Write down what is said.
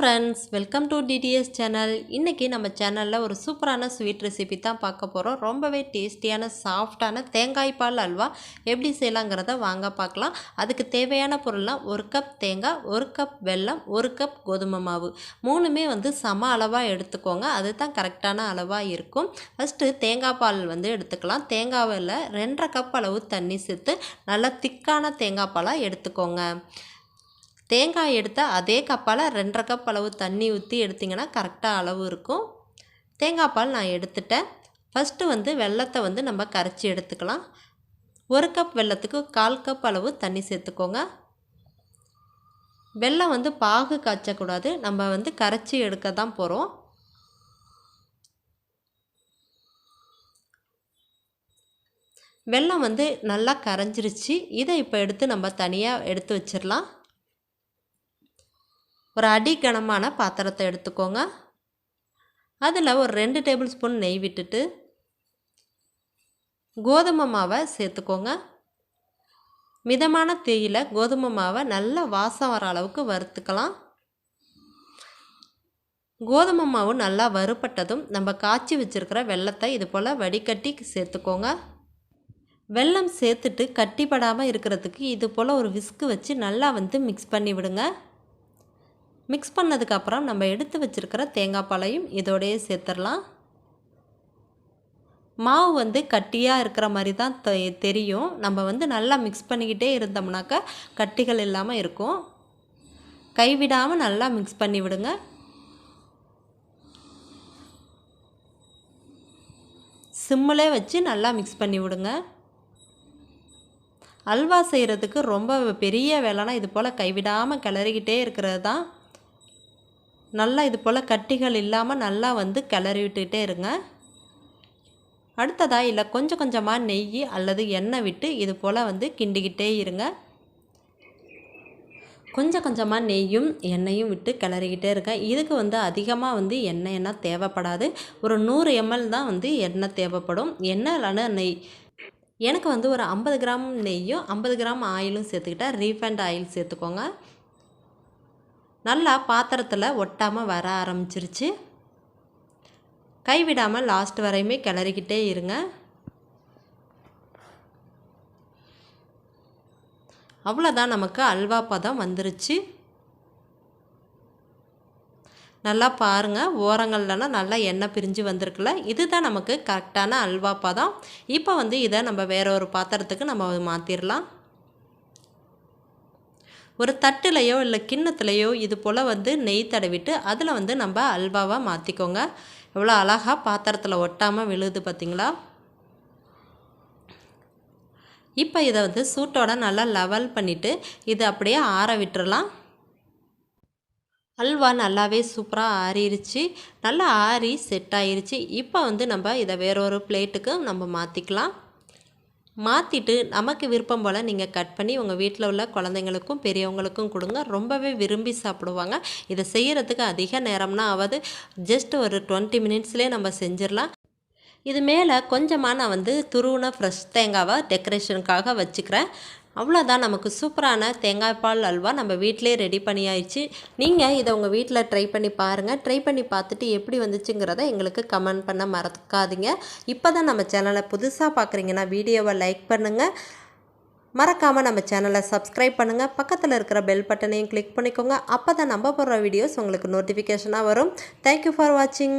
Friends welcome to DTS channel இன்றைக்கி நம்ம சேனலில் ஒரு சூப்பரான ஸ்வீட் ரெசிபி தான் பார்க்க போகிறோம் ரொம்பவே டேஸ்டியான சாஃப்டான தேங்காய் பால் அல்வா எப்படி செய்யலாங்கிறத வாங்க பார்க்கலாம். அதுக்கு தேவையான பொருள்லாம் ஒரு கப் தேங்காய் ஒரு கப் வெல்லம் ஒரு கப் கோதுமை மாவு. மூணுமே வந்து சம அளவாக எடுத்துக்கோங்க. அது தான் கரெக்டான அளவாக இருக்கும். ஃபஸ்ட்டு தேங்காய் பால் வந்து எடுத்துக்கலாம். தேங்காவில் ரெண்டரை கப் அளவு தண்ணி சேர்த்து நல்லா திக்கான தேங்காய் பாலாக எடுத்துக்கோங்க. தேங்காய் எடுத்தால் அதே கப்பால் ரெண்டரை கப் அளவு தண்ணி ஊற்றி எடுத்திங்கன்னா கரெக்டாக அளவு இருக்கும். தேங்காய் பால் நான் எடுத்துட்டேன். ஃபஸ்ட்டு வந்து வெள்ளத்தை வந்து நம்ம கரைச்சி எடுத்துக்கலாம். ஒரு கப் வெள்ளத்துக்கு கால் கப் அளவு தண்ணி சேர்த்துக்கோங்க. வெள்ளம் வந்து பாகு காய்ச்சக்கூடாது. நம்ம வந்து கரைச்சி எடுக்க தான் போகிறோம் வெள்ளம் வந்து நல்லா கரைஞ்சிருச்சு. இதை இப்போ எடுத்து நம்ம தனியாக எடுத்து வச்சிடலாம் ஒரு அடி கனமான பாத்திரத்தை எடுத்துக்கோங்க. அதில் ஒரு ரெண்டு டேபிள் ஸ்பூன் நெய் விட்டுட்டு கோதுமை மாவை சேர்த்துக்கோங்க. மிதமான தீயில் கோதுமை மாவை நல்லா வாசம் வர அளவுக்கு வறுத்துக்கலாம். கோதுமை மாவு நல்லா வறுப்பட்டதும் நம்ம காய்ச்சி வச்சுருக்கிற வெள்ளத்தை இது போல் வடிகட்டி சேர்த்துக்கோங்க. வெல்லம் சேர்த்துட்டு கட்டிப்படாமல் இருக்கிறதுக்கு இது போல் ஒரு விஸ்கு வச்சு நல்லா வந்து மிக்ஸ் பண்ணி விடுங்க. மிக்ஸ் பண்ணதுக்கப்புறம் நம்ம எடுத்து வச்சுருக்கிற தேங்காய் பாலையும் இதோடையே சேர்த்துடலாம். மாவு வந்து கட்டியாக இருக்கிற மாதிரி தான் தெரியும். நம்ம வந்து நல்லா மிக்ஸ் பண்ணிக்கிட்டே இருந்தோம்னாக்கா கட்டிகள் இல்லாமல் இருக்கும். கைவிடாமல் நல்லா மிக்ஸ் பண்ணி விடுங்க. சிம்மிலே வச்சு நல்லா மிக்ஸ் பண்ணி விடுங்க. அல்வா செய்கிறதுக்கு ரொம்ப பெரிய வேலைனா இது போல் கைவிடாமல் கிளறிக்கிட்டே இருக்கிறது தான். நல்லா இது போல் கட்டிகள் இல்லாமல் நல்லா வந்து கிளறி விட்டுக்கிட்டே இருங்க. அடுத்ததாக இல்லை கொஞ்சம் கொஞ்சமாக நெய் அல்லது எண்ணெய் விட்டு இது போல் வந்து கிண்டிக்கிட்டே இருங்க. கொஞ்சம் கொஞ்சமாக நெய்யும் எண்ணெயும் விட்டு கிளறிக்கிட்டே இருக்கேன் இதுக்கு வந்து அதிகமாக வந்து எண்ணெய் எண்ணெய் தேவைப்படாது. ஒரு நூறு எம்எல் தான் வந்து எண்ணெய் தேவைப்படும். எண்ணெய் இல்லைன்னா நெய் எனக்கு வந்து ஒரு ஐம்பது கிராம் நெய்யும் ஐம்பது கிராம் ஆயிலும் சேர்த்துக்கிட்டேன் ரீஃபைண்ட் ஆயில் சேர்த்துக்கோங்க. நல்லா பாத்திரத்தில் ஒட்டாமல் வர ஆரம்பிச்சிருச்சு. கைவிடாமல் லாஸ்ட் வரையுமே கிளறிக்கிட்டே இருங்க. அவ்வளோதான் நமக்கு அல்வா பதம் வந்துருச்சு. நல்லா பாருங்கள் ஓரங்கள்லாம் நல்லா எண்ணெய் பிரிஞ்சு வந்திருக்குல்ல இதுதான் நமக்கு கரெக்டான அல்வா பதம். இப்போ வந்து இதை நம்ம வேற ஒரு பாத்திரத்துக்கு நம்ம மாற்றிடலாம் ஒரு தட்டுலையோ இல்லை கிண்ணத்துலையோ இது போல் வந்து நெய் தடவிட்டு அதில் வந்து நம்ம அல்வாவாக மாற்றிக்கோங்க எவ்வளோ அழகாக பாத்திரத்தில் ஒட்டாமல் விழுது பார்த்திங்களா? இப்போ இதை வந்து சூட்டோட நல்லா லெவல் பண்ணிவிட்டு இதை அப்படியே ஆற விட்டுறலாம். அல்வா நல்லாவே சூப்பராக ஆறிடுச்சு நல்லா ஆறி செட் ஆயிடுச்சு இப்போ வந்து நம்ம இதை வேறொரு பிளேட்டுக்கு நம்ம மாற்றிக்கலாம் மாற்றிட்டு நமக்கு விருப்பம் போல் நீங்கள் கட் பண்ணி உங்கள் வீட்டில் உள்ள குழந்தைங்களுக்கும் பெரியவங்களுக்கும் கொடுங்க. ரொம்பவே விரும்பி சாப்பிடுவாங்க. இதை செய்கிறதுக்கு அதிக நேரம்னா ஆகாது ஜஸ்ட் ஒரு டுவெண்ட்டி மினிட்ஸ்லேயே நம்ம செஞ்சிடலாம். இது மேலே கொஞ்சமாக நான் வந்து துருவின ஃப்ரெஷ் தேங்காவை டெக்கரேஷனுக்காக வச்சுக்கிறேன். அவ்வளோதான் நமக்கு சூப்பரான தேங்காய் பால் அல்வா நம்ம வீட்டிலே ரெடி பண்ணியாயிடுச்சு நீங்கள் இதை உங்கள் வீட்டில் ட்ரை பண்ணி பாருங்கள் ட்ரை பண்ணி பார்த்துட்டு எப்படி வந்துச்சுங்கிறத எங்களுக்கு கமெண்ட் பண்ண மறக்காதீங்க. இப்போ தான் நம்ம சேனலை புதுசாக பார்க்குறீங்கன்னா வீடியோவை லைக் பண்ணுங்கள் மறக்காமல் நம்ம சேனலை சப்ஸ்கிரைப் பண்ணுங்கள் பக்கத்தில் இருக்கிற பெல் பட்டனையும் கிளிக் பண்ணிக்கோங்க. அப்போ தான் நம்ம போடுற வீடியோஸ் உங்களுக்கு நோட்டிஃபிகேஷனாக வரும். தேங்க்யூ ஃபார் வாட்சிங்